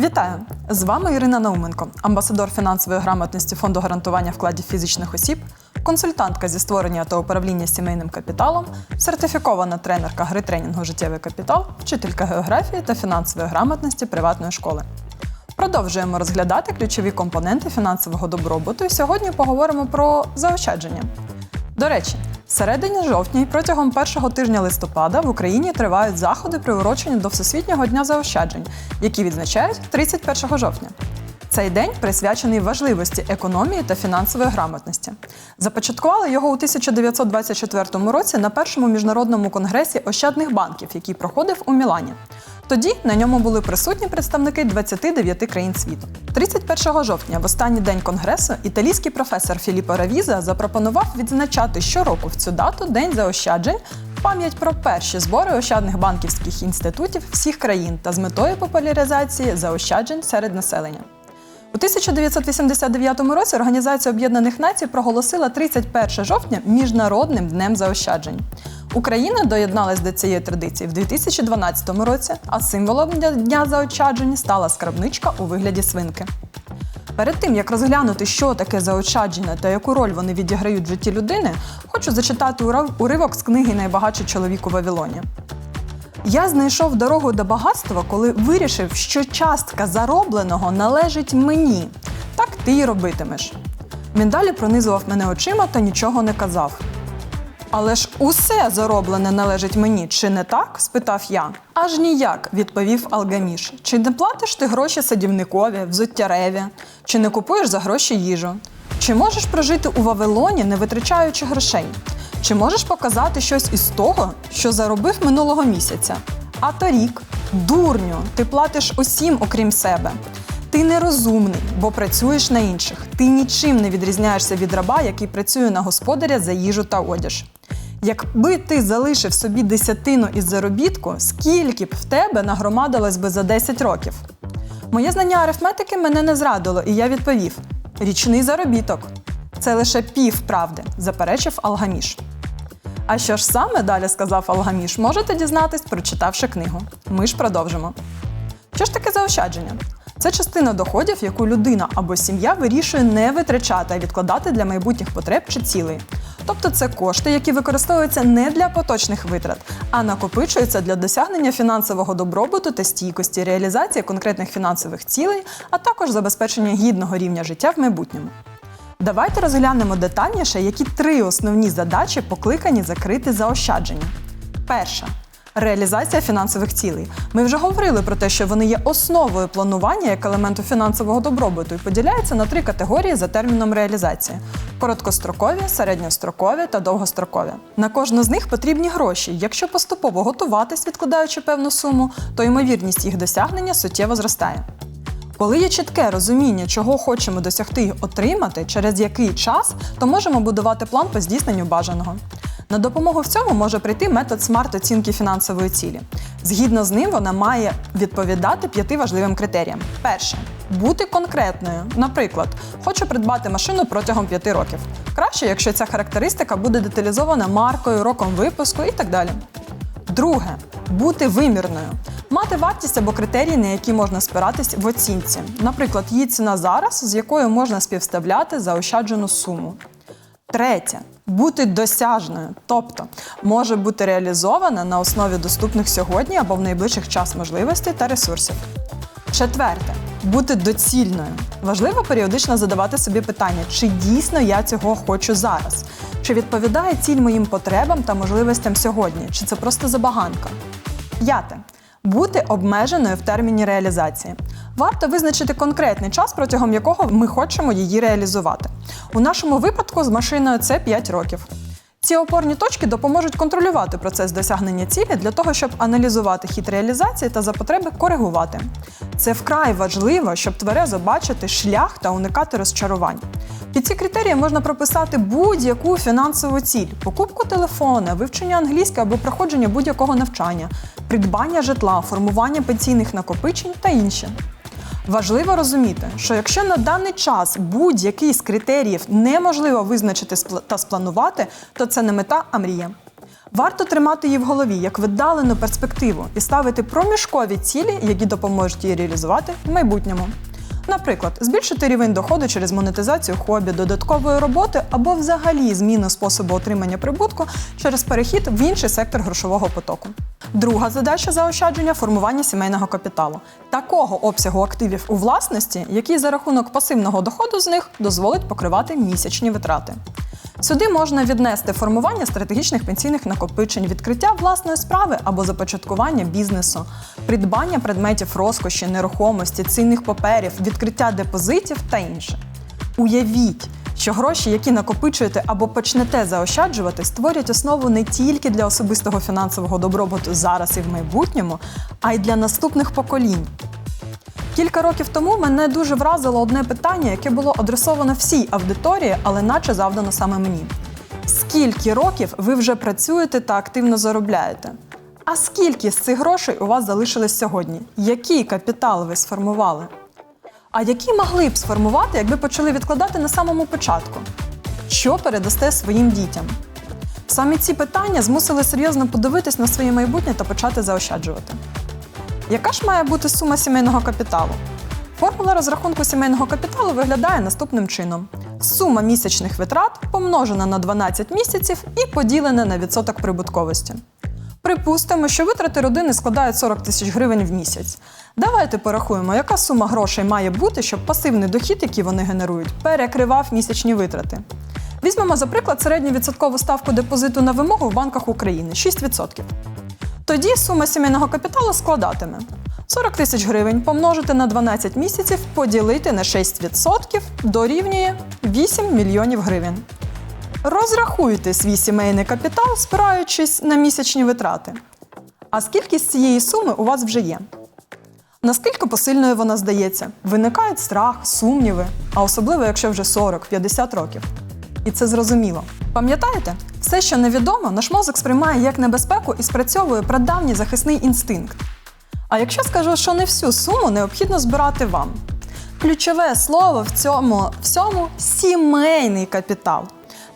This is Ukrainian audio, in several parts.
Вітаю! З вами Ірина Науменко, амбасадор фінансової грамотності Фонду гарантування вкладів фізичних осіб, консультантка зі створення та управління сімейним капіталом, сертифікована тренерка гри тренінгу Життєвий капітал, вчителька географії та фінансової грамотності приватної школи. Продовжуємо розглядати ключові компоненти фінансового добробуту і сьогодні поговоримо про заощадження. До речі, з середини жовтня і протягом першого тижня листопада в Україні тривають заходи, приурочені до Всесвітнього дня заощаджень, які відзначають 31 жовтня. Цей день присвячений важливості економії та фінансової грамотності. Започаткували його у 1924 році на першому міжнародному конгресі ощадних банків, який проходив у Мілані. Тоді на ньому були присутні представники 29 країн світу. 31 жовтня, в останній день конгресу, італійський професор Філіппо Равіза запропонував відзначати щороку в цю дату День заощаджень пам'ять про перші збори ощадних банківських інститутів всіх країн та з метою популяризації заощаджень серед населення. У 1989 році Організація Об'єднаних Націй проголосила 31 жовтня Міжнародним днем заощаджень. Україна доєдналась до цієї традиції в 2012 році, а символом дня заощаджень стала скарбничка у вигляді свинки. Перед тим як розглянути, що таке заощадження та яку роль вони відіграють в житті людини, хочу зачитати уривок з книги Найбагатший чоловік у Вавилоні. Я знайшов дорогу до багатства, коли вирішив, що частка заробленого належить мені. Так ти й робитимеш. Він далі пронизував мене очима та нічого не казав. Але ж усе зароблене належить мені, чи не так? спитав я. Аж ніяк, відповів Алгаміш. Чи не платиш ти гроші садівникові, взуттяреві, чи не купуєш за гроші їжу? Чи можеш прожити у Вавилоні, не витрачаючи грошей? Чи можеш показати щось із того, що заробив минулого місяця? А торік, дурню, ти платиш усім, окрім себе. Ти нерозумний, бо працюєш на інших. Ти нічим не відрізняєшся від раба, який працює на господаря за їжу та одяж. Якби ти залишив собі десятину із заробітку, скільки б в тебе нагромадилось би за 10 років? Моє знання арифметики мене не зрадило, і я відповів: річний заробіток. Це лише пів правди, заперечив Алгаміш. А що ж саме далі сказав Алгаміш, можете дізнатись, прочитавши книгу. Ми ж продовжимо. Що ж таке заощадження? Це частина доходів, яку людина або сім'я вирішує не витрачати, а відкладати для майбутніх потреб чи цілей. Тобто це кошти, які використовуються не для поточних витрат, а накопичуються для досягнення фінансового добробуту та стійкості, реалізації конкретних фінансових цілей, а також забезпечення гідного рівня життя в майбутньому. Давайте розглянемо детальніше, які три основні задачі покликані закрити заощадження. Перша реалізація фінансових цілей. Ми вже говорили про те, що вони є основою планування як елементу фінансового добробуту і поділяються на три категорії за терміном реалізації: короткострокові, середньострокові та довгострокові. На кожну з них потрібні гроші. Якщо поступово готуватись, відкладаючи певну суму, то ймовірність їх досягнення суттєво зростає. Коли є чітке розуміння, чого хочемо досягти і отримати, через який час, то можемо будувати план по здійсненню бажаного. На допомогу в цьому може прийти метод смарт-оцінки фінансової цілі. Згідно з ним, вона має відповідати п'яти важливим критеріям. Перше бути конкретною. Наприклад, хочу придбати машину протягом п'яти років. Краще, якщо ця характеристика буде деталізована маркою, роком випуску і так далі. Друге бути вимірною. Мати вартість або критерії, на які можна спиратись в оцінці. Наприклад, її ціна зараз, з якою можна співставляти заощаджену суму. Третє бути досяжною, тобто може бути реалізована на основі доступних сьогодні або в найближчих час можливостей та ресурсів. Четверте бути доцільною. Важливо періодично задавати собі питання, чи дійсно я цього хочу зараз, чи відповідає ціль моїм потребам та можливостям сьогодні, чи це просто забаганка. П'яте. Бути обмеженою в терміні реалізації. Варто визначити конкретний час, протягом якого ми хочемо її реалізувати. У нашому випадку з машиною це 5 років. Ці опорні точки допоможуть контролювати процес досягнення цілі для того, щоб аналізувати хід реалізації та за потреби коригувати. Це вкрай важливо, щоб тверезо бачити шлях та уникати розчарувань. Під ці критерії можна прописати будь-яку фінансову ціль: покупку телефона, вивчення англійської або проходження будь-якого навчання, придбання житла, формування пенсійних накопичень та інші. Важливо розуміти, що якщо на даний час будь-який з критеріїв неможливо визначити та спланувати, то це не мета, а мрія. Варто тримати її в голові як віддалену перспективу і ставити проміжкові цілі, які допоможуть її реалізувати в майбутньому. Наприклад, збільшити рівень доходу через монетизацію хобі, додаткової роботи або взагалі зміну способу отримання прибутку через перехід в інший сектор грошового потоку. Друга задача заощадження формування сімейного капіталу, такого обсягу активів у власності, який за рахунок пасивного доходу з них дозволить покривати місячні витрати. Сюди можна віднести формування стратегічних пенсійних накопичень, відкриття власної справи або започаткування бізнесу, придбання предметів розкоші, нерухомості, цінних паперів, відкриття депозитів та інше. Уявіть, що гроші, які накопичуєте або почнете заощаджувати, створять основу не тільки для особистого фінансового добробуту зараз і в майбутньому, а й для наступних поколінь. Кілька років тому мене дуже вразило одне питання, яке було адресовано всій аудиторії, але наче завдано саме мені. Скільки років ви вже працюєте та активно заробляєте? А скільки з цих грошей у вас залишилось сьогодні? Який капітал ви сформували? А які могли б сформувати, якби почали відкладати на самому початку? Що передасте своїм дітям? Саме ці питання змусили серйозно подивитись на своє майбутнє та почати заощаджувати. Яка ж має бути сума сімейного капіталу? Формула розрахунку сімейного капіталу виглядає наступним чином: сума місячних витрат помножена на 12 місяців і поділена на відсоток прибутковості. Припустимо, що витрати родини складають 40 тисяч гривень в місяць. Давайте порахуємо, яка сума грошей має бути, щоб пасивний дохід, який вони генерують, перекривав місячні витрати. Візьмемо, за приклад, середню відсоткову ставку депозиту на вимогу в банках України 6%. Тоді сума сімейного капіталу складатиме 40 тисяч гривень помножити на 12 місяців, поділити на 6% дорівнює 8 мільйонів гривень. Розрахуйте свій сімейний капітал, спираючись на місячні витрати. А скільки з цієї суми у вас вже є? Наскільки посильною вона здається? Виникають страх, сумніви, а особливо, якщо вже 40-50 років. І це зрозуміло. Пам'ятаєте, все, що невідомо, наш мозок сприймає як небезпеку і спрацьовує прадавній захисний інстинкт. А якщо скажу, що не всю суму необхідно збирати вам. Ключове слово в цьому всьому сімейний капітал.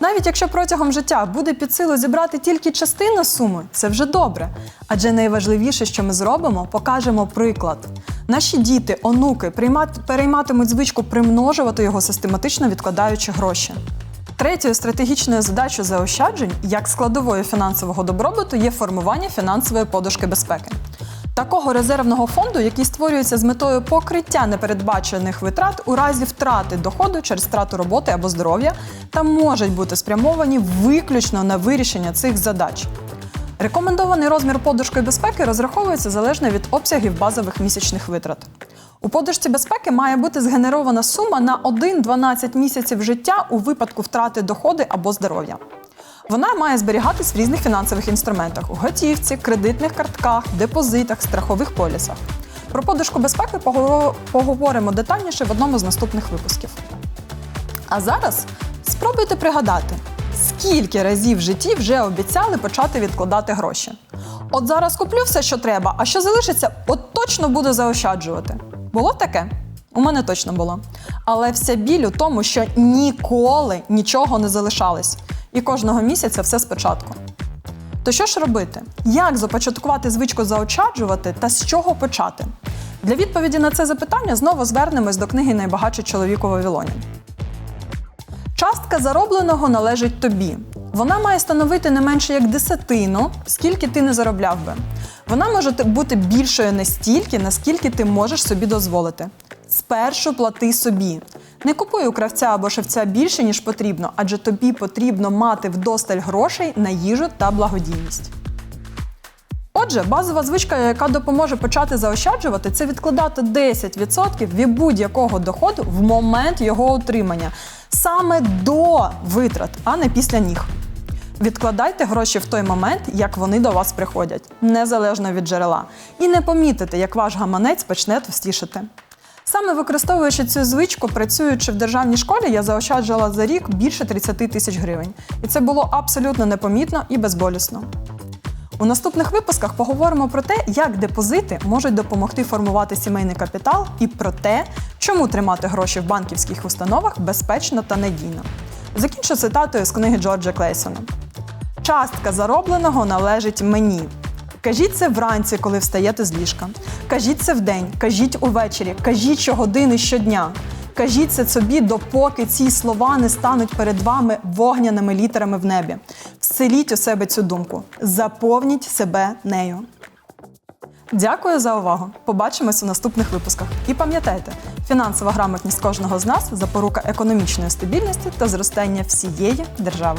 Навіть якщо протягом життя буде під силу зібрати тільки частину суми, це вже добре. Адже найважливіше, що ми зробимо, покажемо приклад. Наші діти, онуки приймат- перейматимуть звичку примножувати його систематично відкладаючи гроші. Третьою стратегічною задачою заощаджень, як складовою фінансового добробуту, є формування фінансової подушки безпеки. Такого резервного фонду, який створюється з метою покриття непередбачених витрат у разі втрати доходу через втрату роботи або здоров'я, та можуть бути спрямовані виключно на вирішення цих задач. Рекомендований розмір подушки безпеки розраховується залежно від обсягів базових місячних витрат. У подушці безпеки має бути згенерована сума на 1-12 місяців життя у випадку втрати доходи або здоров'я. Вона має зберігатись в різних фінансових інструментах у готівці, кредитних картках, депозитах, страхових полісах. Про подушку безпеки поговоримо детальніше в одному з наступних випусків. А зараз спробуйте пригадати, скільки разів в житті вже обіцяли почати відкладати гроші. От зараз куплю все, що треба, а що залишиться, от точно буду заощаджувати. Було таке? У мене точно було. Але вся біль у тому, що ніколи нічого не залишалось. І кожного місяця все спочатку. То що ж робити? Як започаткувати звичку заощаджувати та з чого почати? Для відповіді на це запитання знову звернемось до книги Найбагатший чоловік у Вавилоні. Частка заробленого належить тобі. Вона має становити не менше як десятину, скільки ти не заробляв би. Вона може бути більшою настільки, наскільки ти можеш собі дозволити. Спершу плати собі. Не купуй у кравця або шевця більше, ніж потрібно, адже тобі потрібно мати вдосталь грошей на їжу та благодійність. Отже, базова звичка, яка допоможе почати заощаджувати, це відкладати 10% від будь-якого доходу в момент його отримання, саме до витрат, а не після них. Відкладайте гроші в той момент, як вони до вас приходять, незалежно від джерела, і не помітите, як ваш гаманець почне товстішати. Саме використовуючи цю звичку, працюючи в державній школі, я заощаджувала за рік більше 30 тисяч гривень. І це було абсолютно непомітно і безболісно. У наступних випусках поговоримо про те, як депозити можуть допомогти формувати сімейний капітал, і про те, чому тримати гроші в банківських установах безпечно та надійно. Закінчу цитатою з книги Джорджа Клейсона. Частка заробленого належить мені. Кажіть це вранці, коли встаєте з ліжка. Кажіть це вдень, кажіть увечері, кажіть щогодини щодня. Кажіть це собі, допоки ці слова не стануть перед вами вогняними літерами в небі. Вселіть у себе цю думку. Заповніть себе нею. Дякую за увагу. Побачимось у наступних випусках. І пам'ятайте, фінансова грамотність кожного з нас запорука економічної стабільності та зростання всієї держави.